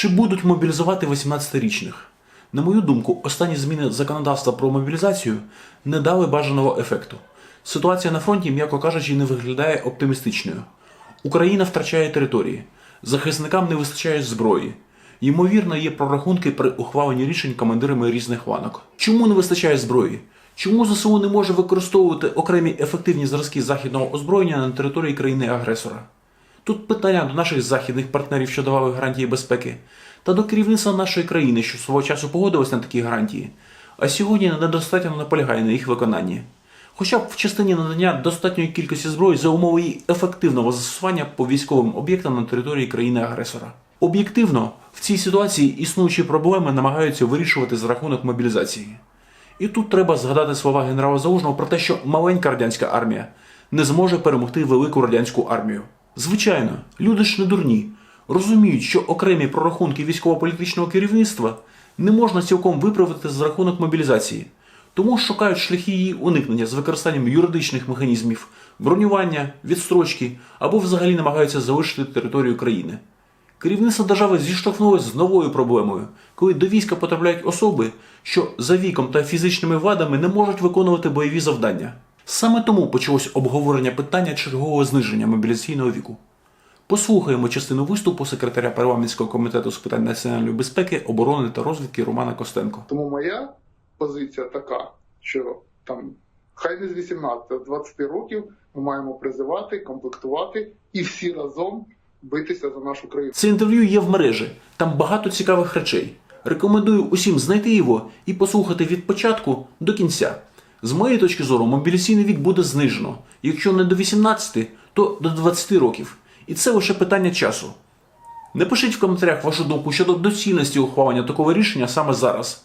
Чи будуть мобілізувати 18-річних? На мою думку, останні зміни законодавства про мобілізацію не дали бажаного ефекту. Ситуація на фронті, м'яко кажучи, не виглядає оптимістичною. Україна втрачає території, захисникам не вистачає зброї. Ймовірно, є прорахунки при ухваленні рішень командирами різних ланок. Чому не вистачає зброї? Чому ЗСУ не може використовувати окремі ефективні зразки західного озброєння на території країни-агресора? Тут питання до наших західних партнерів, що давали гарантії безпеки, та до керівництва нашої країни, що свого часу погодилось на такі гарантії, а сьогодні недостатньо наполягає на їх виконанні. Хоча б в частині надання достатньої кількості зброї за умови її ефективного застосування по військовим об'єктам на території країни-агресора. Об'єктивно, в цій ситуації існуючі проблеми намагаються вирішувати за рахунок мобілізації. І тут треба згадати слова генерала Залужного про те, що маленька радянська армія не зможе перемогти велику радянську армію. Звичайно, люди ж не дурні, розуміють, що окремі прорахунки військово-політичного керівництва не можна цілком виправити за рахунок мобілізації, тому шукають шляхи її уникнення з використанням юридичних механізмів, бронювання, відстрочки або взагалі намагаються залишити територію країни. Керівництво держави зіштовхнулося з новою проблемою, коли до війська потрапляють особи, що за віком та фізичними вадами не можуть виконувати бойові завдання. Саме тому почалось обговорення питання чергового зниження мобілізаційного віку. Послухаємо частину виступу секретаря парламентського комітету з питань національної безпеки, оборони та розвідки Романа Костенко. Тому моя позиція така, що там хай не з 18, а з 20 років ми маємо призивати, комплектувати і всі разом битися за нашу країну. Це інтерв'ю є в мережі, там багато цікавих речей. Рекомендую усім знайти його і послухати від початку до кінця. З моєї точки зору, мобілізаційний вік буде знижено. Якщо не до 18, то до 20 років. І це лише питання часу. Напишіть в коментарях вашу думку щодо доцільності ухвалення такого рішення саме зараз.